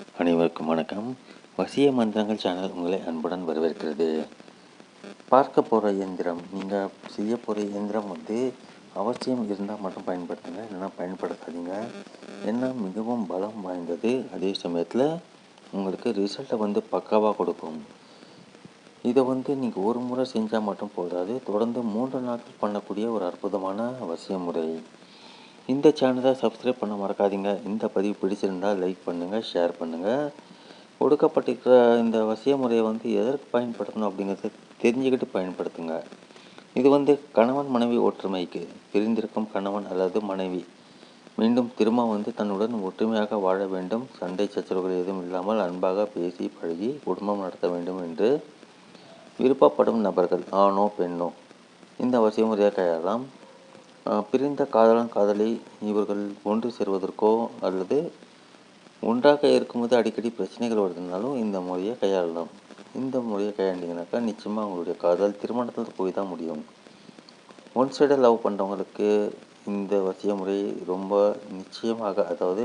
அனைவருக்கும் வணக்கம். வசிய மந்திரங்கள் சேனல் உங்களை அன்புடன் வரவேற்கிறது. பார்க்க போகிற இயந்திரம் நீங்கள் செய்ய போகிற இயந்திரம் வந்து அவசியம் இருந்தால் மட்டும் பயன்படுத்துங்க இல்லைன்னா பயன்படுத்தாதீங்க. ஏன்னா மிகவும் பலம் வாய்ந்தது. அதே சமயத்தில் உங்களுக்கு ரிசல்ட்டை வந்து பக்காவாக கொடுக்கும். இதை வந்து நீங்கள் ஒரு முறை செஞ்சால் மட்டும் போதாது. தொடர்ந்து மூன்று நாட்கள் பண்ணக்கூடிய ஒரு அற்புதமான அவசிய முறை. இந்த சேனலை சப்ஸ்கிரைப் பண்ண மறக்காதீங்க. இந்த பதிவு பிடிச்சிருந்தால் லைக் பண்ணுங்கள் ஷேர் பண்ணுங்கள் கொடுக்கப்பட்டிருக்கிற இந்த வசிய முறையை வந்து எதற்கு பயன்படுத்தணும் அப்படிங்கிறத தெரிஞ்சுக்கிட்டு பயன்படுத்துங்க. இது வந்து கணவன் மனைவி ஒற்றுமைக்கு பிரிந்திருக்கும் கணவன் அல்லது மனைவி மீண்டும் திரும்ப வந்து தன்னுடன் ஒற்றுமையாக வாழ வேண்டும். சண்டை சச்சரவுகள் எதுவும் இல்லாமல் அன்பாக பேசி பழகி குடும்பம் நடத்த வேண்டும் என்று விருப்பப்படும் நபர்கள் ஆணோ பெண்ணோ இந்த அவசிய முறையாக கையாளலாம் பிரிந்த காதலன் காதலி இவர்கள் ஒன்று சேர்வதற்கோ அல்லது ஒன்றாக இருக்கும்போது அடிக்கடி பிரச்சனைகள் வருதுனாலும் இந்த முறையை கையாளலாம். இந்த முறையை கையாண்டிங்கனாக்கா நிச்சயமாக அவங்களுடைய காதல் திருமணத்தில் போய் தான் முடியும். ஒன் சைடாக லவ் பண்ணுறவங்களுக்கு இந்த வசிய முறை ரொம்ப நிச்சயமாக அதாவது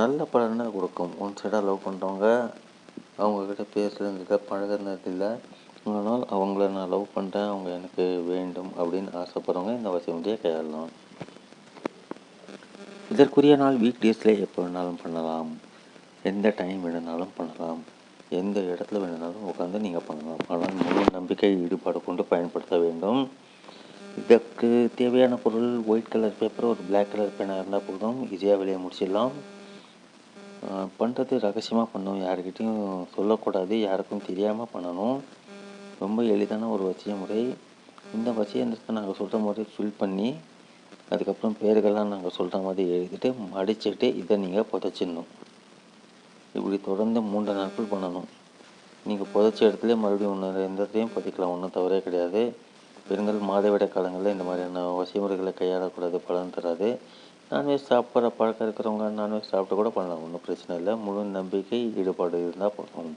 நல்ல பலனை கொடுக்கும். ஒன் சைடாக லவ் பண்ணுறவங்க அவங்கக்கிட்ட பேசுகிறதில்ல பழகிறதில்ல. ஆனால் அவங்கள நான் லவ் பண்ணுறேன் அவங்க எனக்கு வேண்டும் அப்படின்னு ஆசைப்படுறவங்க இந்த வசதி கையாளலாம் இதற்குரிய நாள் வீக் டேஸில் எப்போ வேணாலும் பண்ணலாம். எந்த டைம் வேணுனாலும் பண்ணலாம். எந்த இடத்துல வேணுனாலும் உட்காந்து நீங்கள் பண்ணலாம். ஆனால் முழு நம்பிக்கை ஈடுபாடு கொண்டு பயன்படுத்த வேண்டும். இதற்கு தேவையான பொருள் ஒயிட் கலர் பேப்பர் ஒரு பிளாக் கலர் பேனாக இருந்தால் போதும். ஈஸியாக வெளியே முடிச்சிடலாம். பண்ணுறது ரகசியமாக பண்ணணும். யாருக்கிட்டையும் சொல்லக்கூடாது யாருக்கும் தெரியாமல் பண்ணணும். ரொம்ப எளிதான ஒரு வசிய முறை. இந்த வச்சியந்திரத்தை நாங்கள் சொல்கிற மாதிரி ஃபில் பண்ணி அதுக்கப்புறம் பேர்கள்லாம் நாங்கள் சொல்கிற மாதிரி எழுதிட்டு மடிச்சுட்டு இதை நீங்கள் புதைச்சிடணும். இப்படி தொடர்ந்து மூன்று நாட்கள் பண்ணணும். நீங்கள் புதைச்ச இடத்துல மறுபடியும் ஒன்று எந்த இடத்துலையும் புதைக்கலாம். ஒன்றும் தவறே கிடையாது. பெண்கள் மாதவிட காலங்களில் இந்த மாதிரியான வசிமுறைகளை கையாளக்கூடாது பலன் தராது. நான்வெஜ் சாப்பிட்ற பழக்கம் இருக்கிறவங்க நான்வெஜ் சாப்பிட்டு கூட பண்ணலாம். ஒன்றும் பிரச்சனை இல்லை. முழு நம்பிக்கை ஈடுபாடு இருந்தால் போதும்.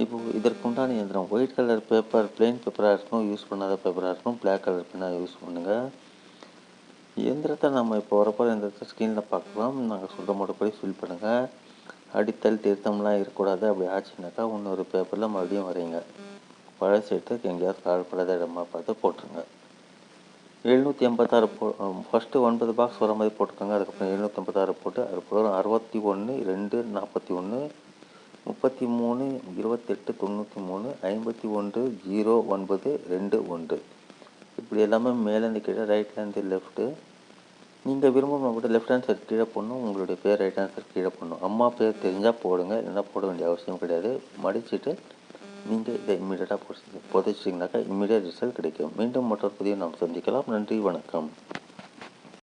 இப்போது இதற்குண்டான இயந்திரம் ஒயிட் கலர் பேப்பர் பிளெயின் பேப்பராக இருக்கணும் யூஸ் பண்ணாத பேப்பராக இருக்கணும் பிளாக் கலர் பெண்ணாக யூஸ் பண்ணுங்கள் இயந்திரத்தை நம்ம இப்போ வரப்போ இயந்திரத்தை ஸ்க்ரீனில் பார்க்கலாம். நாங்கள் சொல்கிற மட்டும்படி ஃபில் பண்ணுங்கள் அடித்தல் திருத்தம்லாம் இருக்கக்கூடாது. அப்படி ஆச்சுனாக்கா இன்னொரு பேப்பரில் மறுபடியும் வரைங்க பழசு எடுத்து எங்கேயாவது கால்படாத இடமா பார்த்து போட்டுருங்க. எழுநூற்றி எண்பத்தாறு போ ஃபஸ்ட்டு ஒன்பது பாக்ஸ் வர மாதிரி போட்டுக்கோங்க. அதுக்கப்புறம் எழுநூற்றி ஐம்பத்தாறு போட்டு அதுக்கப்புறம் அறுபத்தி ஒன்று ரெண்டு நாற்பத்தி ஒன்று முப்பத்தி மூணு இருபத்தெட்டு தொண்ணூற்றி மூணு ஐம்பத்தி ஒன்று ஜீரோ ஒன்பது ரெண்டு ஒன்று. இப்படி எல்லாமே மேலேருந்து கீழே ரைட்லேருந்து லெஃப்ட்டு நீங்கள் விரும்பும் கூட லெஃப்ட் ஹேண்ட் சைட் கீழே போடணும் உங்களுடைய பேர் ரைட் ஹேண்ட் சைட் கீழே போடணும். அம்மா பேர் தெரிஞ்சால் போடுங்க இல்லைன்னா போட வேண்டிய அவசியம் கிடையாது. மடிச்சுட்டு நீங்கள் இதை இம்மிடியட்டாக புதைச்சிட்டிங்கனாக்கா இம்மிடியட் ரிசல்ட் கிடைக்கும். மீண்டும் மற்றொரு பதிவு நாம் சந்திக்கலாம். நன்றி வணக்கம்.